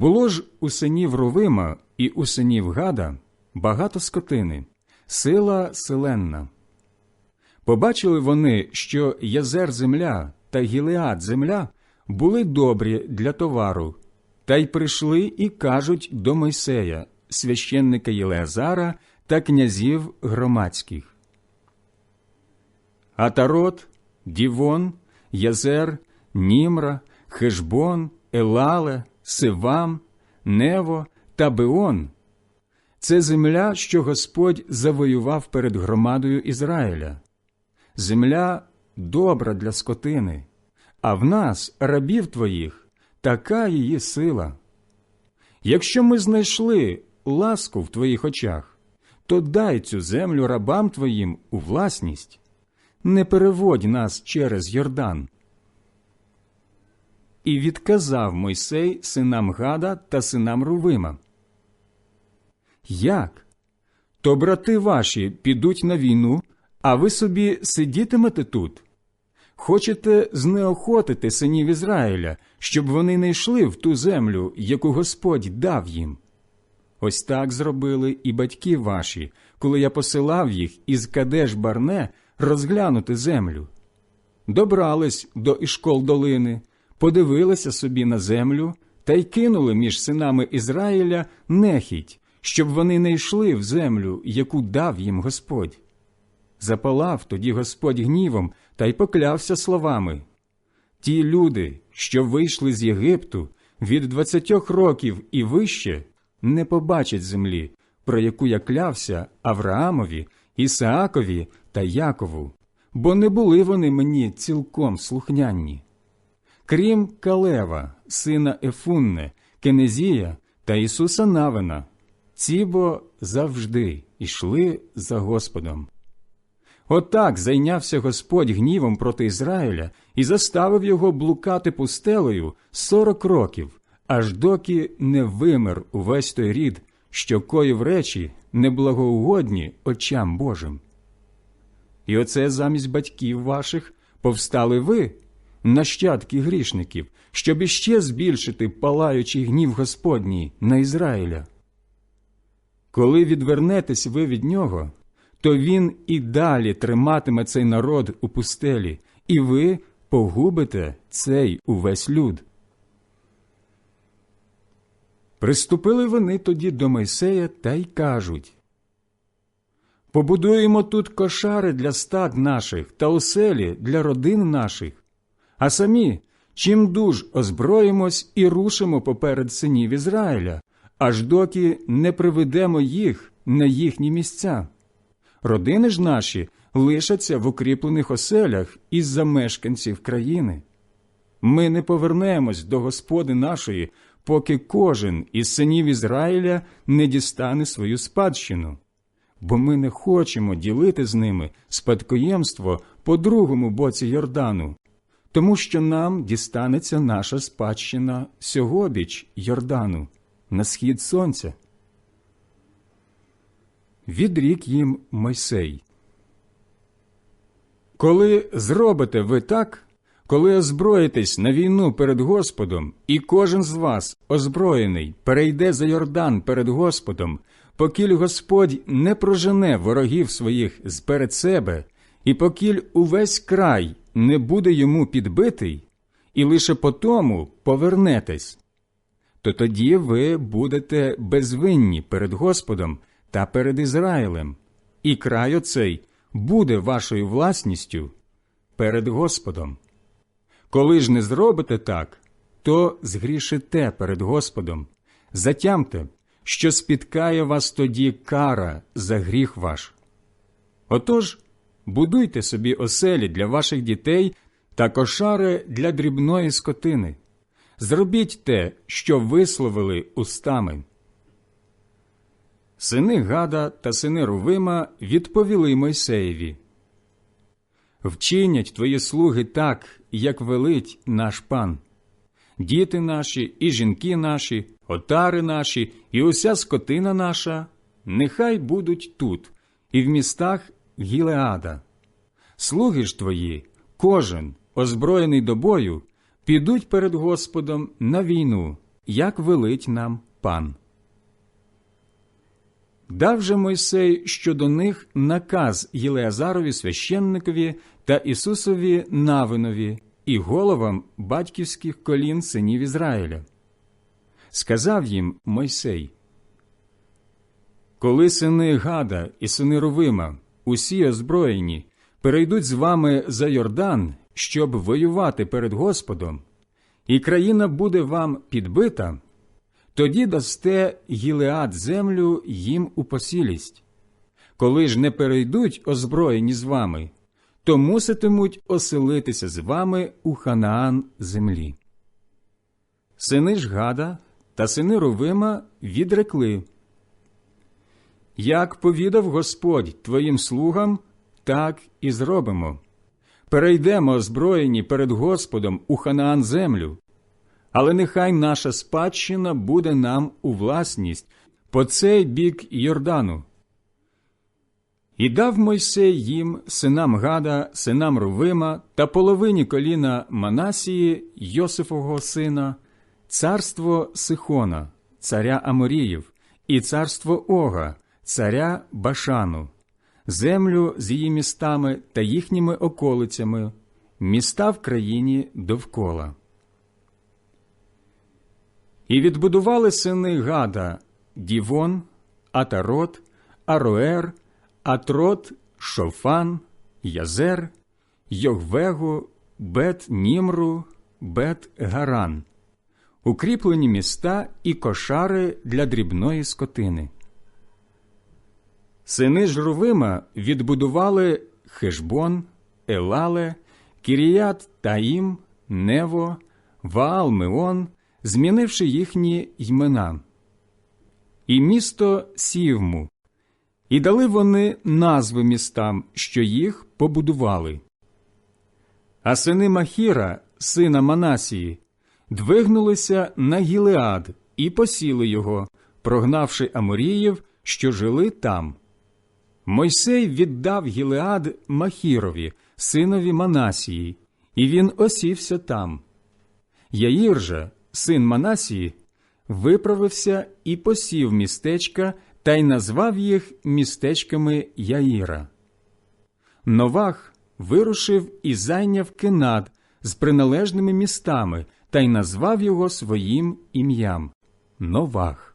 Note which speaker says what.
Speaker 1: Було ж у синів Рувима і у синів Гада багато скотини, сила селенна. Побачили вони, що Язер земля та Гілеад земля були добрі для товару, та й прийшли і кажуть до Мойсея, священника Єлеазара та князів громадських. Атарот, Дівон, Язер, Німра, Хешбон, Елале, Сивам, Нево та Беон це земля, що Господь завоював перед громадою Ізраїля. Земля добра для скотини, а в нас, рабів твоїх, така її сила. Якщо ми знайшли ласку в твоїх очах, то дай цю землю рабам твоїм у власність, не переводь нас через Йордан. І відказав Мойсей синам Гада та синам Рувима. Як? То брати ваші підуть на війну, а ви собі сидітимете тут? Хочете знеохотити синів Ізраїля, щоб вони не йшли в ту землю, яку Господь дав їм? Ось так зробили і батьки ваші, коли я посилав їх із Кадеш Барне розглянути землю. Добрались до Ішкол долини, подивилися собі на землю та й кинули між синами Ізраїля нехідь, щоб вони не йшли в землю, яку дав їм Господь. Запалав тоді Господь гнівом та й поклявся словами Ті люди, що вийшли з Єгипту від двадцятьох років і вище, не побачать землі, про яку я клявся Авраамові, Ісаакові та Якову, бо не були вони мені цілком слухняні. Крім Калева, сина Ефунне, Кенезія та Ісуса Навина, ці бо завжди йшли за Господом. Отак зайнявся Господь гнівом проти Ізраїля і заставив його блукати пустелею сорок років, аж доки не вимер увесь той рід, що коїв речі неблагоугодні очам Божим. І оце замість батьків ваших повстали ви, нащадки грішників, щоб іще збільшити палаючий гнів Господній на Ізраїля. Коли відвернетесь ви від нього, то він і далі триматиме цей народ у пустелі, і ви погубите цей увесь люд. Приступили вони тоді до Мойсея та й кажуть Побудуємо тут кошари для стад наших та оселі для родин наших, а самі чим дуж озброїмось і рушимо поперед синів Ізраїля, аж доки не приведемо їх на їхні місця. Родини ж наші лишаться в укріплених оселях із за мешканців країни. Ми не повернемось до Господи нашої, поки кожен із синів Ізраїля не дістане свою спадщину, бо ми не хочемо ділити з ними спадкоємство по другому боці Йордану, тому що нам дістанеться наша спадщина сьогобіч Йордану, на схід сонця. Відрік їм Мойсей. Коли зробите ви так, коли озброїтесь на війну перед Господом, і кожен з вас, озброєний, перейде за Йордан перед Господом, покіль Господь не прожене ворогів своїх зперед себе, і покіль увесь край не буде йому підбитий, і лише по тому повернетесь, то тоді ви будете безвинні перед Господом та перед Ізраїлем, і край оцей буде вашою власністю перед Господом. Коли ж не зробите так, то згрішите перед Господом, затямте, що спіткає вас тоді кара за гріх ваш. Отож, будуйте собі оселі для ваших дітей та кошари для дрібної скотини. Зробіть те, що висловили устами. Сини Гада та сини Рувима відповіли Мойсеєві Вчинять твої слуги так, як велить наш пан. Діти наші, і жінки наші, отари наші, і уся скотина наша, нехай будуть тут, і в містах Гілеада. Слуги ж твої, кожен, озброєний до бою, підуть перед Господом на війну як велить нам пан. Дав же Мойсей щодо них наказ Єлеазарові священникові та Ісусові Навинові і головам батьківських колін синів Ізраїля. Сказав їм Мойсей, Коли сини Гада і сини Рувима, усі озброєні, перейдуть з вами за Йордан, щоб воювати перед Господом, і країна буде вам підбита, тоді дасте Гілеад землю їм у посілість. Коли ж не перейдуть озброєні з вами, то муситимуть оселитися з вами у Ханаан землі. Сини ж Гада та сини Рувима відрекли. Як повідав Господь твоїм слугам, так і зробимо. Перейдемо озброєні перед Господом у Ханаан землю, але нехай наша спадщина буде нам у власність по цей бік Йордану. І дав Мойсей їм, синам Гада, синам Рувима та половині коліна Манасії, Йосифового сина, царство Сихона, царя Аморіїв, і царство Ога, царя Башану, землю з її містами та їхніми околицями, міста в країні довкола. І відбудували сини Гада Дівон, Атарот, Ароер, Атрот, Шофан, Язер, Йогвегу, Бет Німру, Бет Гаран, укріплені міста і кошари для дрібної скотини. Сини Жрувима відбудували Хешбон, Елале, Кіріят Таїм, Нево, Ваал-Меон, змінивши їхні ймена, і місто Сівму, і дали вони назви містам, що їх побудували. А сини Махіра, сина Манасії, двигнулися на Гілеад і посіли його, прогнавши Аморіїв, що жили там. Мойсей віддав Гілеад Махірові, синові Манасії, і він осівся там. Яїр же, син Манасії, виправився і посів містечка та й назвав їх містечками Яїра. Новах вирушив і зайняв Кенад з приналежними містами та й назвав його своїм ім'ям Новах.